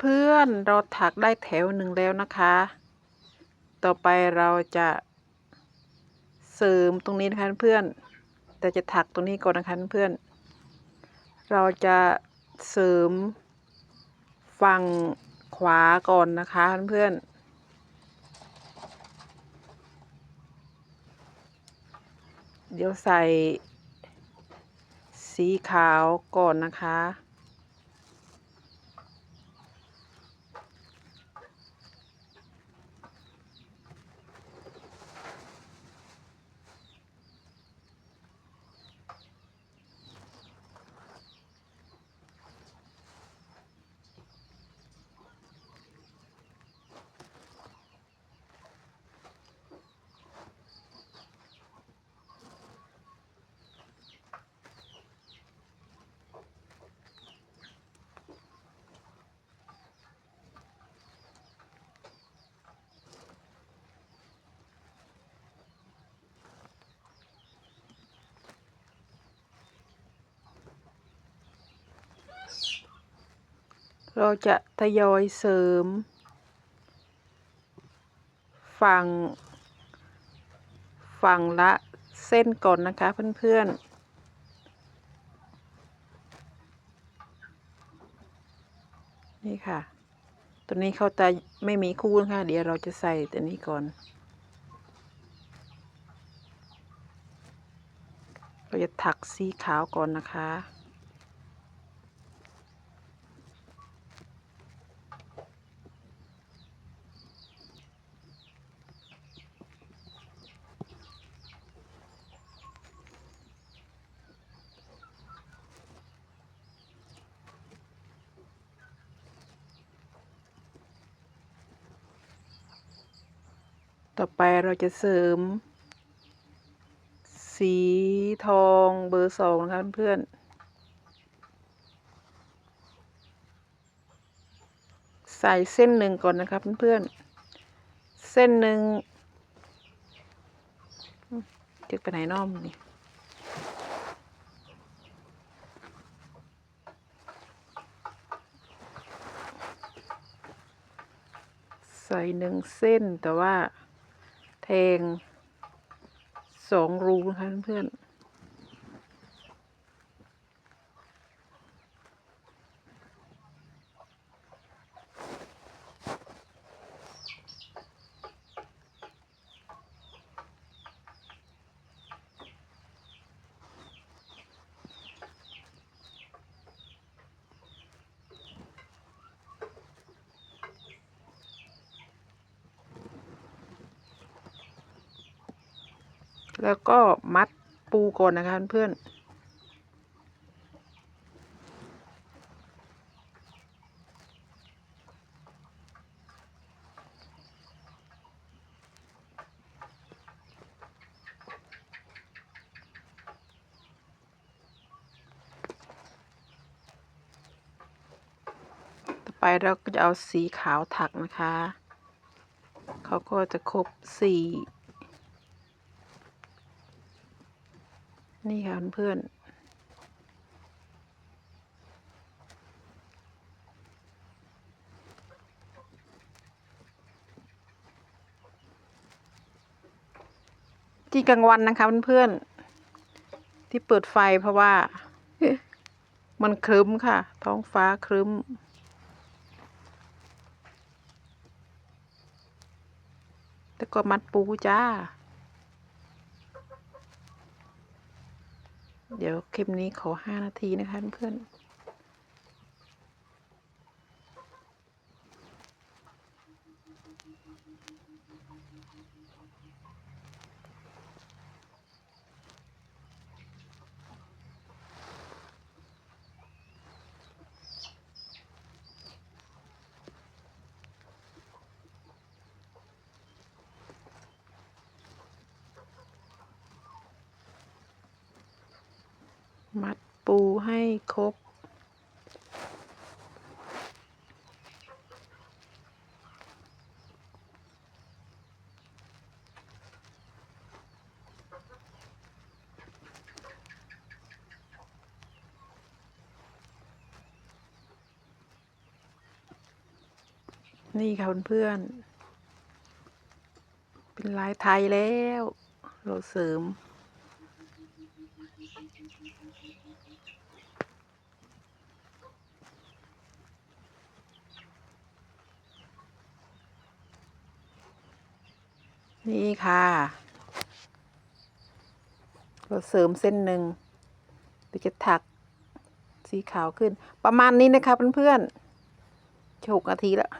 เพื่อนๆเราถักได้แถวหนึ่งแล้วนะคะ ต่อไปเราจะเสริมตรงนี้นะคะเพื่อนแต่จะถักตรงนี้ก่อนนะคะเพื่อนเราจะเสริมฝั่งขวาก่อนนะคะเพื่อนเดี๋ยวใส่สีขาวก่อนนะคะ เราจะทยอยเสริม ฝั่ง ฝั่งละเส้นก่อนนะคะเพื่อนๆนี่ค่ะ ตัวนี้เข้าจะไม่มีคู่นะคะ เดี๋ยวเราจะใส่ตัวนี้ก่อน เราจะถักสีขาวก่อนนะคะ ต่อไปเราจะเสริม สีทองเบอร์สองนะคะเพื่อนใส่เส้นหนึ่งก่อนนะครับเพื่อนๆ เส้นหนึ่งอืมจะไปไหนน้อมนี่ ใส่หนึ่งเส้นแต่ว่า งสองรูนะคะเพื่อนๆ แล้วก็มัดปูก่อนนะคะเพื่อนต่อไปเราก็จะเอาสีขาวถักนะคะ เขาก็จะครบสี่ นี่ค่ะเพื่อนที่กลางวันนะคะเพื่อนๆที่เปิดไฟเพราะว่า มันครึ้มค่ะ ท้องฟ้าครึ้ม แล้วก็มัดปูจ้า เดี๋ยวคลิปนี้ขอห้านาทีนะคะเพื่อน มัดปูให้ครบ นี่ค่ะเพื่อนๆเป็นลายไทยแล้ว เราเสริม นี่ค่ะเราเสริมเส้นหนึ่งเราจะถักสีขาวขึ้น ประมาณนี้นะคะเพื่อนๆจะหกนาทีแล้ว